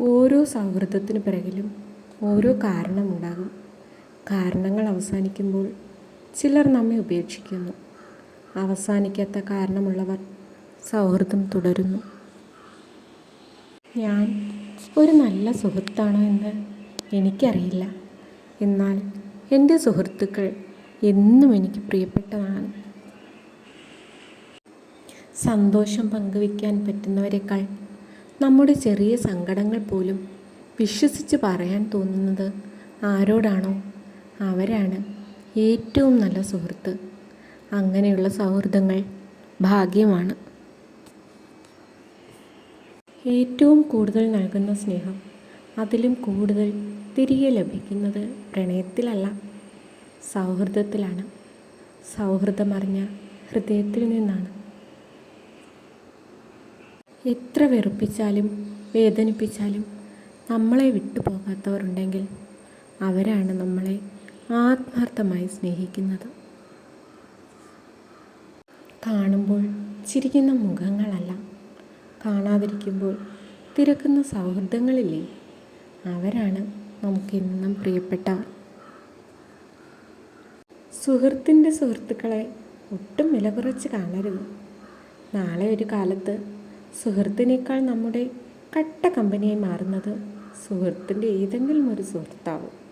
ഓരോ സൗഹൃദത്തിന് പിറകിലും ഓരോ കാരണമുണ്ടാകും. കാരണങ്ങൾ അവസാനിക്കുമ്പോൾ ചിലർ നമ്മെ ഉപേക്ഷിക്കുന്നു. അവസാനിക്കാത്ത കാരണമുള്ളവർ സൗഹൃദം തുടരുന്നു. ഞാൻ ഒരു നല്ല സുഹൃത്താണോ എന്ന് എനിക്കറിയില്ല. എന്നാൽ എന്റെ സുഹൃത്തുക്കൾ എന്നും എനിക്ക് പ്രിയപ്പെട്ടതാണ്. സന്തോഷം പങ്കുവയ്ക്കാൻ പറ്റുന്നവരെക്കാൾ നമ്മുടെ ചെറിയ സങ്കടങ്ങൾ പോലും വിശ്വസിച്ച് പറയാൻ തോന്നുന്നത് ആരോടാണോ? അവരാണ് ഏറ്റവും നല്ല സുഹൃത്ത്. അങ്ങനെയുള്ള സൗഹൃദങ്ങൾ ഭാഗ്യമാണ്. ഏറ്റവും കൂടുതൽ നൽകുന്ന സ്നേഹം അതിലും കൂടുതൽ തിരികെ ലഭിക്കുന്നത് പ്രണയത്തിലല്ല സൗഹൃദത്തിലാണ്. സൗഹൃദമറിഞ്ഞ ഹൃദയത്തിൽ നിന്നാണ്. എത്ര വെറുപ്പിച്ചാലും വേദനിപ്പിച്ചാലും നമ്മളെ വിട്ടുപോകാത്തവരുണ്ടെങ്കിൽ അവരാണ് നമ്മളെ ആത്മാർത്ഥമായി സ്നേഹിക്കുന്നത്. കാണുമ്പോൾ ചിരിക്കുന്ന മുഖങ്ങളല്ല. കാണാതിരിക്കുമ്പോൾ തിരക്കുന്ന സൗഹൃദങ്ങളില്ലേ? അവരാണ് നമുക്കെന്നും പ്രിയപ്പെട്ട. സുഹൃത്തിന്റെ സുഹൃത്തുക്കളെ ഒട്ടും വില കുറച്ച് കാണരുത്. നാളെ ഒരു കാലത്ത് സുഹൃത്തിനേക്കാൾ നമ്മുടെ കട്ട കമ്പനിയായി മാറുന്നത് സുഹൃത്തിന്റെ ഏതെങ്കിലും ഒരു സുഹൃത്താവും.